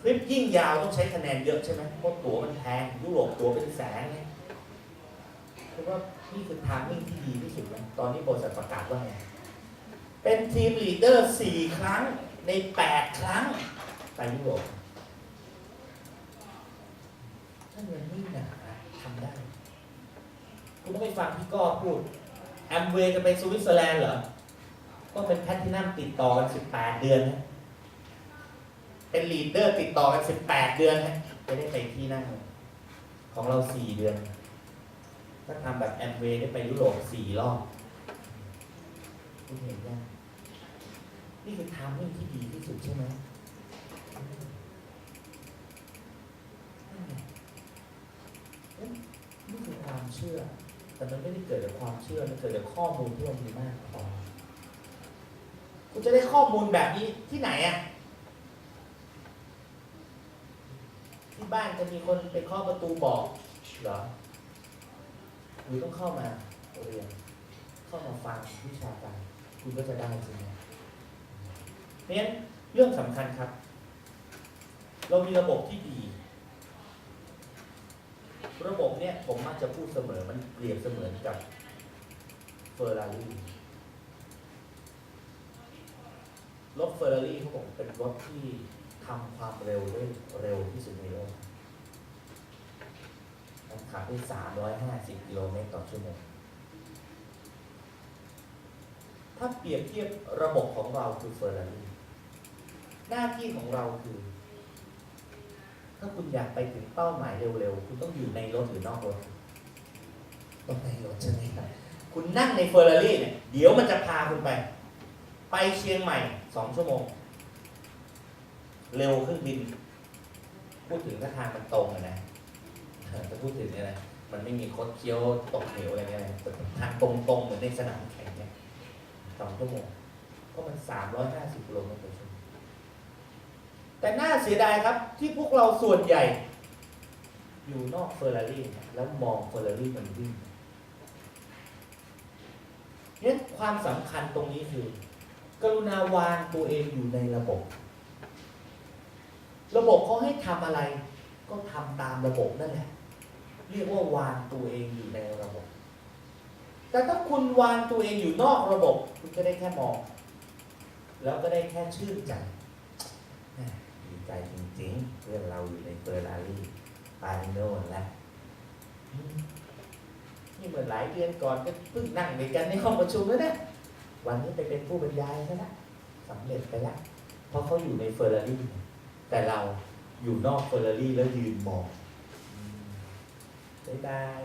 ทริปยิ่งยาวต้องใช้คะแนนเยอะใช่ไหมเพราะตั๋วมันแพงยุโรปตั๋วเป็นแสนเนี่ยคือว่านี่คือทางมิ่งที่ดีที่สุดไหมตอนนี้บริษัทประกาศว่าไงเป็นทีมลีดเดอร์สี่ครั้งในแปดครั้งไปยุโรปถ้าเงินไม่หนาทำได้ คุณต้องไปฟังพี่ก้อพูด แอมเวย์จะไปสวิตเซอร์แลนด์เหรอต้องเป็นแพททินัมติดต่อกัน 18 เดือนนะ เป็นลีดเดอร์ติดต่อกัน18เดือนนะจะได้ไปที่นั่ง ของเรา4เดือน ถ้าทำแบบแอมเวย์ได้ไปยุโรป4รอบคุณเห็นยังนี่คือทามมิ่งที่ดีที่สุดใช่ไหมนี่คือความเชื่อ แต่มันไม่ได้เกิดจากความเชื่อ มันเกิดจากข้อมูลที่มันมีมากพอคุณจะได้ข้อมูลแบบนี้ที่ไหนอะ ที่บ้านจะมีคนไปเคาะประตูบอกเหรอหรือต้องเข้ามาเรียน เข้ามาฟังวิชาการ คุณก็จะได้จริงไหมเพราะฉะนั้นเรื่องสำคัญครับ เรามีระบบที่ดี ระบบเนี่ยผมมักจะพูดเสมอมันเปรียบเสมือนกับเฟอร์รารี่รถเฟอร์รารี่เขาบอกเป็นรถที่ทำความเร็วได้เร็วที่สุดในโลก มันขับได้350 กิโลเมตรต่อชั่วโมง ถ้าเปรียบเทียบระบบของเราคือเฟอร์รารี่ หน้าที่ของเราคือ ถ้าคุณอยากไปถึงเป้าหมายเร็วๆ คุณต้องอยู่ในรถหรือนอกรถ ต้องในรถใช่ไหมครับคุณนั่งในเฟอร์รารี่เนี่ย เดี๋ยวมันจะพาคุณไป ไปเชียงใหม่สองชั่วโมง เร็วเครื่องบิน พูดถึงถ้าทางมันตรงอะนะ จะพูดถึงเนี่ยนะมันไม่มีคดเคี้ยวตกเหวอะไรเงี้ยนะแต่ทางตรงๆเหมือนในสนามแข่งเนี่ยสองชั่วโมงก็มันสามร้อยห้าสิบกิโลเมตรต่อชั่วโมงแต่น่าเสียดายครับที่พวกเราส่วนใหญ่ อยู่นอกเฟอร์รารี่แล้วมองเฟอร์รารี่มันวิ่งเนี่ยความสำคัญตรงนี้คือ กรุณาวางตัวเองอยู่ในระบบ ระบบเขาให้ทำอะไร ก็ทำตามระบบนั่นแหละ เรียกว่าวางตัวเองอยู่ในระบบ แต่ถ้าคุณวางตัวเองอยู่นอกระบบ คุณก็ได้แค่มอง แล้วก็ได้แค่ชื่นใจดีใจจริงๆ เพื่อนเราอยู่ในเฟอร์รารี่ไปโน่นแล้วนี่เหมื่อหลายเดือนก่อนก็เพิ่งนั่งด้วยกันในห้องประชุมแล้วนะวันนี้ไปเป็นผู้บรรยายแล้วนะสำเร็จไปแล้วเพราะเขาอยู่ในเฟอร์รารี่แต่เราอยู่นอกเฟอร์รารี่แล้วยืนมอง บายบาย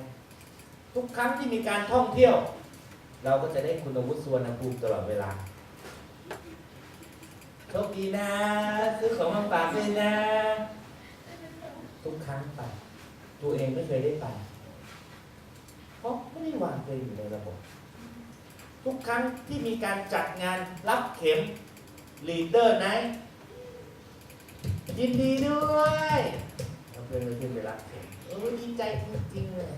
ทุกครั้งที่มีการท่องเที่ยว เราก็จะได้คุณวุฒิสวนภูมิตลอดเวลาโชคดีนะซื้อของมาฝากด้วยนะ ทุกครั้งไป ตัวเองไม่เคยได้ไปเพราะไม่ได้วางตัวเอยู่ในระบบ ทุกครั้งที่มีการจัดงานรับเข็มลีดเดอร์ไนยินดีด้วย พื่อนเราขึ้นไปรับเข็มเออดีใจจริงๆเลย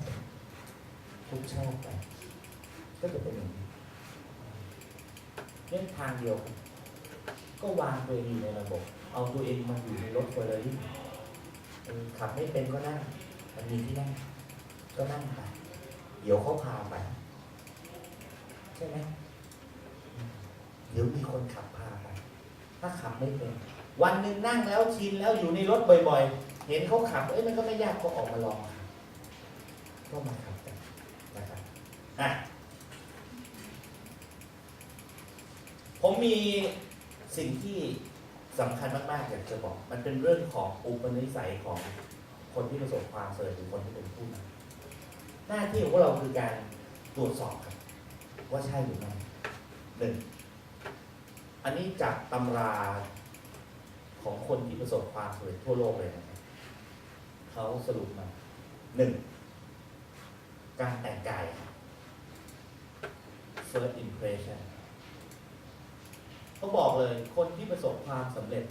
ทุกชาติไปก็จะเป็นอย่างนี้เรื่องทางเดียวกันก็วางตัวเองอยู่ในระบบ เอาตัวเองมาอยู่ในรถเฟอร์รารี่เออขับไม่เป็นก็นั่งมันมีที่นั่งก็นั่งไปเดี๋ยวเขาพาไปใช่ไหมอืมเดี๋ยวมีคนขับพาไปถ้าขับไม่เป็น วันหนึ่งนั่งแล้วชินแล้วอยู่ในรถบ่อย ๆ เห็นเขาขับเอ้ยมันก็ไม่ยากก็ออกมาลองขับก็มาขับกันนะครับอะผมมีสิ่งที่สำคัญมากๆอยากจะบอก มันเป็นเรื่องของอุปนิสัยของคนที่ประสบความสำเร็จหรือคนที่เป็นผู้นำหน้าที่ของพวกเราคือการตรวจสอบครับ ว่าใช่หรือไม่หนึ่งอันนี้จากตำราของคนที่ประสบความสำเร็จทั่วโลกเลยนะ เขาสรุปมาหนึ่งการแต่งกาย first impression เขาบอกเลยคนที่ประสบความสำเร็จ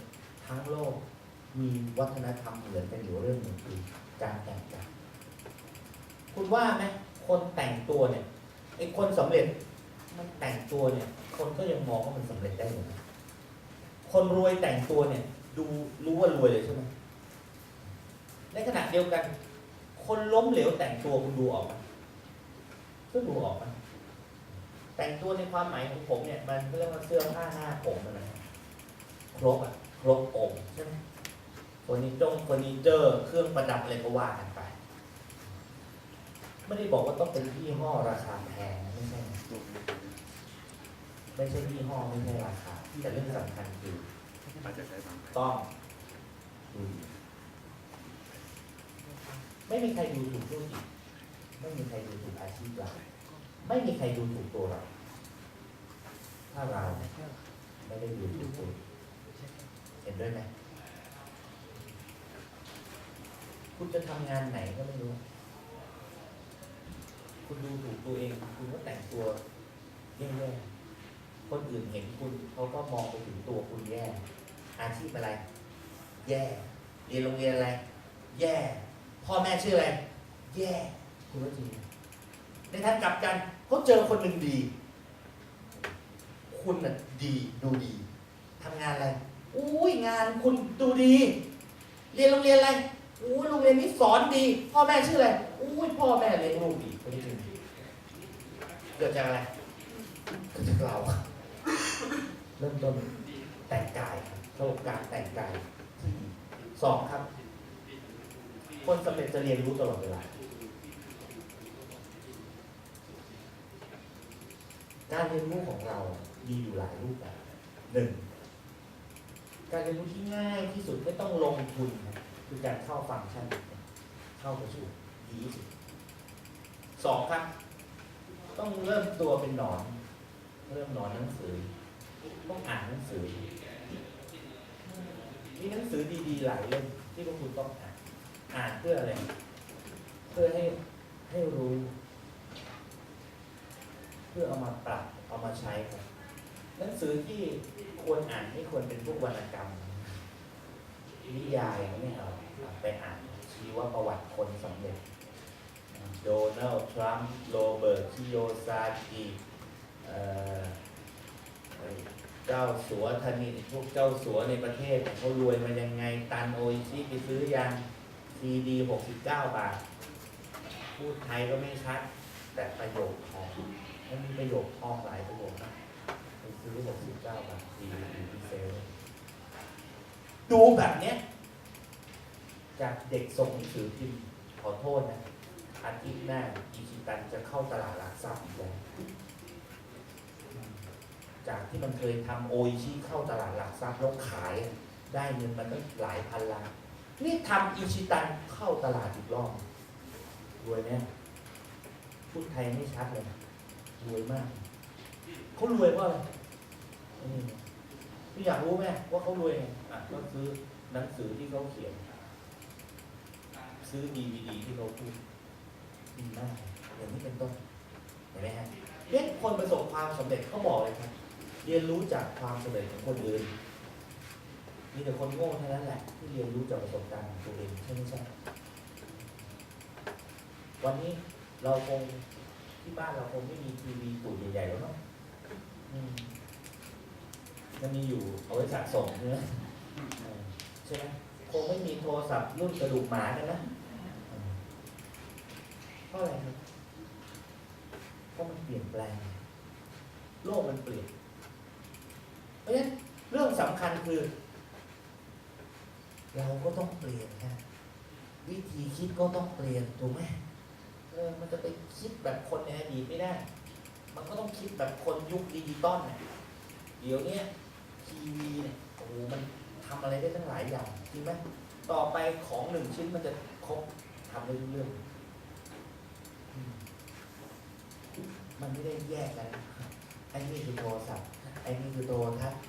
ทั้งโลก มีวัฒนธรรมเหมือนกันอยู่เรื่องหนึ่งคือการแต่งกาย คุณว่าไหมคนแต่งตัวเนี่ยไอ้คนสำเร็จมันแต่งตัวเนี่ย คนก็ยังมองว่ามันสำเร็จได้อยู่นะคนรวยแต่งตัวเนี่ย ดูรู้ว่ารวยเลยใช่ไหม ในขณะเดียวกัน คนล้มเหลวแต่งตัวคุณดูออกไหมก็ดูออกไหมแต่งตัวในความหมายของผมเนี่ย มันเรียกว่าเสื้อผ้าหน้าผมนะครบอะครบองค์ใช่ไหมเฟอร์นิเจอร์เฟอร์นิเจอร์ เครื่องประดับอะไรก็ว่ากันไป ไม่ได้บอกว่าต้องเป็นยี่ห้อราคาแพงนะไม่ใช่นะไม่ใช่ยี่ห้อไม่ใช่ราคาแต่เรื่องสำคัญคือมาจากไหนบ้างต้องดูดี ไม่มีใครดูถูกธุรกิจไม่มีใครดูถูกอาชีพเราไม่มีใครดูถูกตัวเรา ถ้าเราไม่ได้ดูถูกตัวเห็นด้วยไหมคุณจะทำงานไหนก็ไม่รู้ คุณดูถูกตัวเอง คุณก็แต่งตัวแย่ๆคนอื่นเห็นคุณเขาก็มองไปถึงตัวคุณแย่ อาชีพอะไร แย่ เรียนโรงเรียนอะไร แย่ พ่อแม่ชื่ออะไร แย่คุณว่าจริงไหมในทางกลับกันเขาเจอคนหนึ่งดี คุณน่ะดีดูดีทำงานอะไร อุ้ยงานคุณดูดี เรียนโรงเรียนอะไรอุ้ยโรงเรียนนี้สอนดี พ่อแม่ชื่ออะไรอุ้ยพ่อแม่เลี้ยงลูกดีคนนี้ดีเกิดจากอะไรเกิดจากเราเริ่มต้นแต่งกายครับโชว์การแต่งกายที่ดีสองครับ คนสำเร็จจะเรียนรู้ตลอดเวลา การเรียนรู้ของเรา มีอยู่หลายรูปแบบหนึ่ง การเรียนรู้ที่ง่ายที่สุดไม่ต้องลงทุนคือการเข้าฟังก์ชัน เข้าประชุมดีที่สุดสองครับ ต้องเริ่มตัวเป็นหนอน เริ่มหนอนหนังสือ ต้องอ่านหนังสือมีหนังสือดีๆหลายเล่มที่พวกคุณต้องอ่าน อ่านเพื่ออะไร เพื่อให้ให้รู้ เพื่อเอามาปรับเอามาใช้ครับหนังสือที่ควรอ่านไม่ควรเป็นพวกวรรณกรรมนิยายไม่เอาไปอ่านชีวประวัติคนสำเร็จโดนัลด์ทรัมป์โรเบิร์ตคิโยซากิเอ่อไอ้เจ้าสัวธนินพวกเจ้าสัวในประเทศเขารวยมายังไง ตันโออิชิไปซื้อยัง ซีดีหกสิบเก้าบาท พูดไทยก็ไม่ชัด แต่ประโยคทองมันมีประโยคทองหลายประโยคนะไปซื้อหกสิบเก้าบาทซีดีที่เซลดูแบบเนี้ย จากเด็กส่งหนังสือพิมพ์ขอโทษนะอาทิตย์หน้าอีชิตันจะเข้าตลาดหลักทรัพย์อีกแล้วจากที่มันเคยทำโออิชิเข้าตลาดหลักทรัพย์แล้วขายได้เงินมันตั้งหลายพันล้าน นี่ทำอีชิตันเข้าตลาดอีกรอบรวยไหมพูดไทยไม่ชัดเลยรวยมากเขารวยเพราะอะไรนี่พี่อยากรู้ไหมว่าเขารวยไงอะก็ซื้อหนังสือที่เขาเขียน ซื้อดีวีดีที่เขาพูดดีมากอย่างนี้เป็นต้นเห็นไหมฮะเนี่ยคนประสบความสำเร็จเขาบอกเลยครับ เรียนรู้จากความสำเร็จของคนอื่น มีแต่คนโง่เท่านั้นแหละ ที่เรียนรู้จากประสบการณ์ของตัวเองใช่ไหมใช่วันนี้เราคงที่บ้านเราคงไม่มีทีวีตูดใหญ่ๆแล้วเนาะมันมีอยู่เอาไว้สะสมใช่ไหมเออใช่ไหมคงไม่มีโทรศัพท์รุ่นกระดูกหมากันนะเพราะอะไรครับเพราะมันเปลี่ยนแปลง โลกมันเปลี่ยนเพราะฉะนั้นเรื่องสำคัญคือ เราก็ต้องเปลี่ยนครับวิธีคิดก็ต้องเปลี่ยนถูกไหมเออมันจะไปคิดแบบคนในอดีตไม่ได้ มันก็ต้องคิดแบบคนยุคดิจิตอลเนี่ยเดี๋ยวเนี้ยทีวีเนี่ยโอ้โหมันทำอะไรได้ตั้งหลายอย่างจริงไหมต่อไปของหนึ่งชิ้นมันจะครบทำได้เรื่อง มันไม่ได้แยกกันไอ้นี่คือโทรศัพท์ไอ้นี่คือโทรทัศน์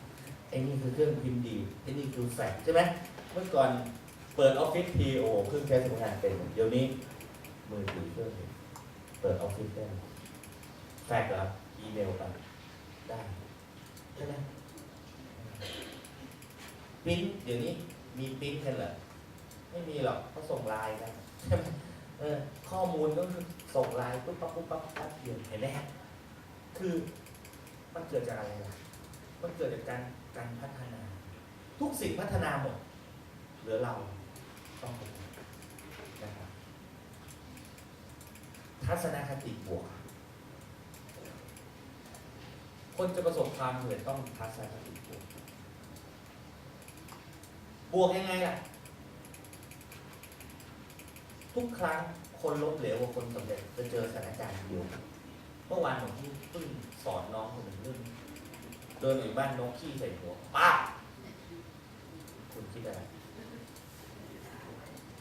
ไอ้นี่คือเครื่องพิมพ์ดีไอ้นี่คือแฟกใช่ไหม เมื่อก่อนเปิดออฟฟิศทีโอเครื่องใช้ทำงานเป็นเดี๋ยวนี้มือถือเครื่องเดียวเปิดออฟฟิศได้แฟกซ์เหรออีเมลกันได้ใช่ไหมปริ้นเดี๋ยวนี้มีปริ้นกันเหรอไม่มีหรอกเขาส่งไลน์กันใช่ไหมเออข้อมูลก็คือส่งไลน์ปุ๊บปั๊บปุ๊บปั๊บปั๊บเดียวเห็นไหมฮะคือมันเกิดจากอะไรล่ะมันเกิดจากการการพัฒนา ทุกสิ่งพัฒนาหมด เหลือเราต้องพัฒนนะครับทัศนคติบวก คนจะประสบความสำเร็จต้องทัศนคติบวก บวกยังไงล่ะ ทุกครั้งคนล้มเหลวกับคนสำเร็จจะเจอสถานการณ์เดียวกันเมื่อวานผมเพิ่งสอนน้องคนหนึ่งเรื่องเดินอยู่บ้านนกขี้ใส่หัวป้าคุณคิดอะไร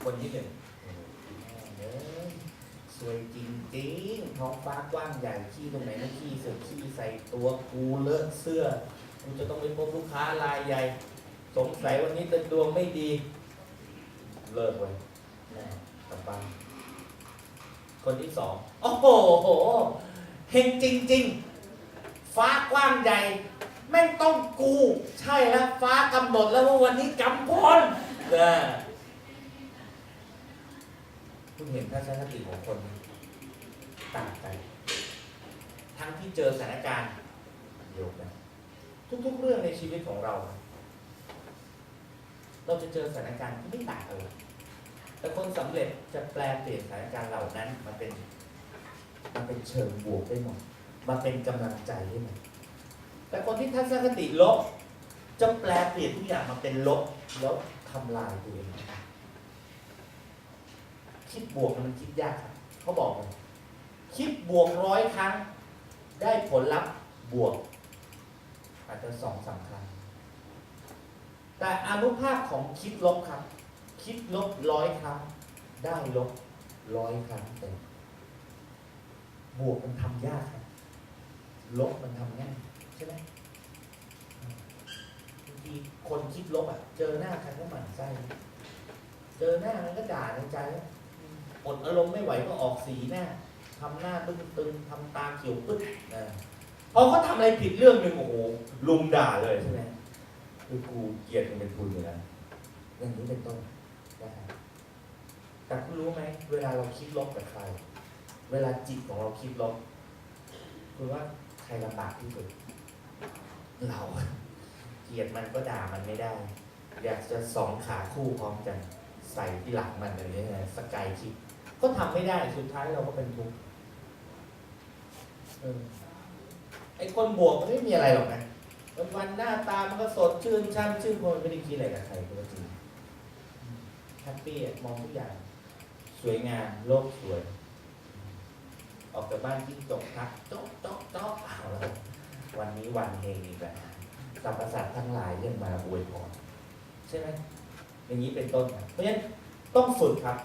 คนที่หนึ่งโอ้โหแม่เอ้ยสวยจริงๆท้องฟ้ากว้างใหญ่ขี้ตรงไหนก็ขี้เสือขี้ใส่ตัวกูเลอะเสื้อกูจะต้องไปพบลูกค้ารายใหญ่ สงสัยวันนี้จะดวงไม่ดี เลิกไว้แน่กลับบ้านคนที่สองโอ้โหเฮงจริง ๆ ฟ้ากว้างใหญ่แม่งต้องกู ใช่แล้วฟ้ากำหนดแล้วว่าวันนี้กำพลนะ คุณเห็นทัศนคติของคนต่างกันทั้งที่เจอสถานการณ์เดียวกันทุกๆเรื่องในชีวิตของเรา เราจะเจอสถานการณ์ที่ไม่ต่างกันเลยแต่คนสำเร็จจะแปลเปลี่ยนสถานการณ์เหล่านั้นมาเป็นมาเป็นเชิงบวกได้หมดมาเป็นกำลังใจได้หมดแต่คนที่ทัศนคติลบจะแปลเปลี่ยนทุกอย่างมาเป็นลบแล้วทำลายตัวเอง คิดบวกมันคิดยากครับเขาบอกเลยคิดบวกร้อยครั้ง ได้ผลลัพธ์บวก อาจจะสองสามครั้ง แต่อนุภาคของคิดลบครับ คิดลบร้อยครั้ง ได้ลบร้อยครั้งเต็มบวกมันทำยากครับ ลบมันทำง่ายใช่ไหมบางทีคนคิดลบอะ เจอหน้าใครก็หมั่นไส้เจอหน้ามันก็ด่าในใจ อดอารมณ์ไม่ไหวก็ออกสีหน้าทำหน้าตึงๆทำตาเขียวปึ๊ดนะพอเขาทำอะไรผิดเรื่องหนึ่งโอ้โหลุมด่าเลยใช่ไหมคือกูเกลียดมันเป็นทุนอยู่แล้วอย่างนี้เป็นต้นนะครับแต่คุณรู้ไหมเวลาเราคิดลบกับใคร เวลาจิตของเราคิดลบคุณว่าใครลำบากที่สุดเราเกลียดมันก็ด่ามันไม่ได้ อยากจะสองขาคู่พร้อมกันใส่ที่หลังมันอะไรเงี้ยสกายคิด ก็ทำไม่ได้สุดท้ายเราก็เป็นทุกข์ไอ้คนบวกมันไม่มีอะไรหรอกนะวันวันหน้าตามันก็สดชื่นช่ำชื่นคนไม่ได้คิดอะไรกับใครปกติแฮปปี้มองทุกอย่าง สวยงามโลกสวย ออกจากบ้านที่จกทักจ๊อกจ๊อกจ๊อกเอาแล้ววันนี้วันเฮงอีกแล้วสรรพสัตว์ทั้งหลายเรียกมาอวยพรใช่ไหมอย่างนี้เป็นต้นเพราะฉะนั้นต้องฝึกครับ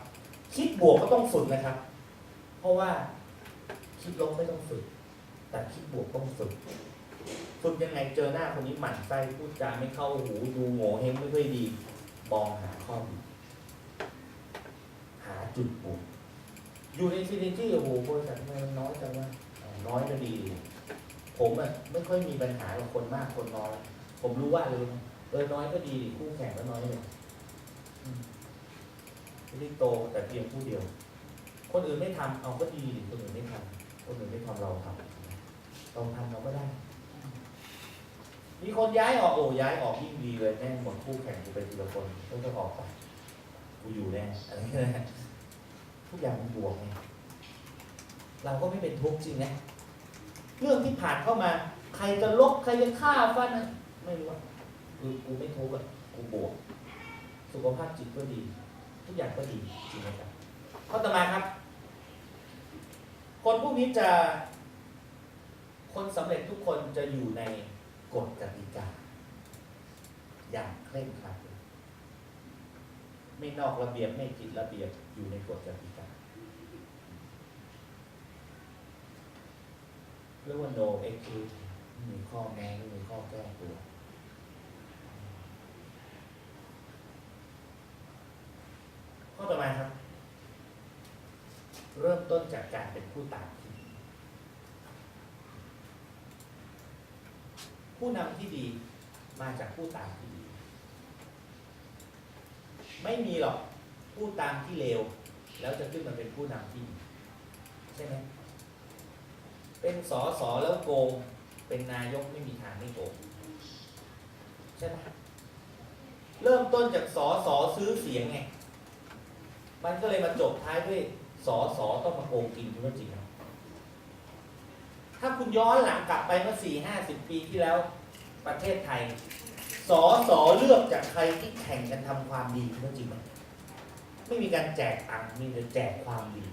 คิดบวกก็ต้องฝึกนะครับ เพราะว่าคิดลบไม่ต้องฝึก แต่คิดบวกต้องฝึก ฝึกยังไงเจอหน้าคนนี้หมั่นไส้พูดจาไม่เข้าหูดูโง่เฮงไม่ค่อยดีมองหาข้อดีหาจุดบวกอยู่ในซีนิตี้โอ้โหบริษัทำไมมันน้อยจังวะอ๋อน้อยก็ดี ผมอะไม่ค่อยมีปัญหากับคนมากคนน้อย ผมรู้ว่าเลยเออน้อยก็ดีคู่แข่งก็น้อยเลย อืมไม่ได้โตแต่เพียงผู้เดียว คนอื่นไม่ทำเอาก็ดีคนอื่นไม่ทำคนอื่นไม่ทำเราทำเราทำเราก็ได้ มีคนย้ายออกโอ้ย้ายออกยิ่งดีเลยแม่งหมดคู่แข่งกูไปทีละคนก็จะออกไปกูอยู่แน่อะไรเงี้ยทุกอย่างมันบวกไงเราก็ไม่เป็นทุกข์จริงนะเรื่องที่ผ่านเข้ามา ใครจะลบใครจะฆ่าฟันอะไม่รู้อะคือกูไม่ทุกข์อะกูบวก สุขภาพจิตก็ดี ทุกอย่างก็ดีจริงไหมครับข้อต่อมาครับ คนพวกนี้จะ คนสำเร็จทุกคนจะอยู่ในกฎกติกา อย่างเคร่งครัดไม่นอกระเบียบไม่ผิดระเบียบอยู่ในกฎกติกาเรียกว่า no excuse ม่มีข้อแม้ไม่มีข้อแก้ตัว ข้อต่อมาครับ เริ่มต้นจากการเป็นผู้ตามที่ดีผู้นำที่ดีมาจากผู้ตามที่ดี ไม่มีหรอกผู้ตามที่เลวแล้วจะขึ้นมาเป็นผู้นำที่ดีใช่ไหมเป็นสอสอแล้วโกงเป็นนายกไม่มีทางไม่โกงใช่ไหมเริ่มต้นจากสอสอซื้อเสียงไง มันก็เลยมาจบท้ายด้วยสอสอต้องมาโกงกินคุณจริงไหมถ้าคุณย้อนหลังกลับไปเมื่อสี่ห้าสิบปีที่แล้วประเทศไทยสอสอเลือกจากใครที่แข่งกันทำความดีคุณจริงไหมไม่มีการแจกตังค์มีแต่แจกความดี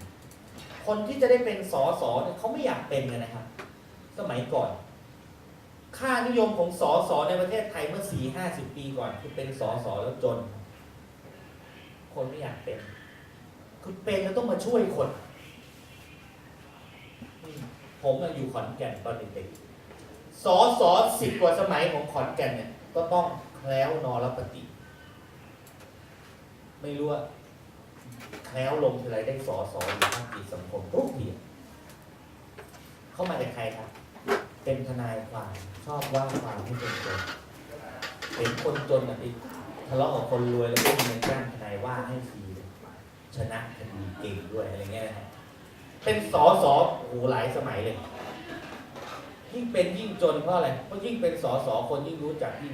คนที่จะได้เป็นสอสอเนี่ยเขาไม่อยากเป็นกันนะครับ สมัยก่อน ค่านิยมของสอสอในประเทศไทยเมื่อสี่ห้าสิบปีก่อน คือเป็นสอสอแล้วจน คนไม่อยากเป็น คือเป็นแล้วต้องมาช่วยคนอืมผมอะอยู่ขอนแก่นตอนเด็กๆสอสอสิบกว่าสมัยของขอนแก่นเนี่ย ก็ต้องแคล้วนอรปฏิไม่รู้ว่าแคล้วลงทีไรได้สอสออยู่ภาคกิจสังคมทุกทีเข้ามาจากใครครับ เป็นทนายความชอบว่าความให้คนจนเห็นคนจนอะไปทะเลาะกับคนรวยแล้วก็มีเงินจ้างทนายว่าให้ฟรี ชนะคดีเก่งด้วยอะไรเงี้ยนะฮะเป็นสอสอโอ้โหหลายสมัยเลย ยิ่งเป็นยิ่งจนเพราะอะไรเพราะยิ่งเป็นสอสอคนยิ่งรู้จักยิ่ง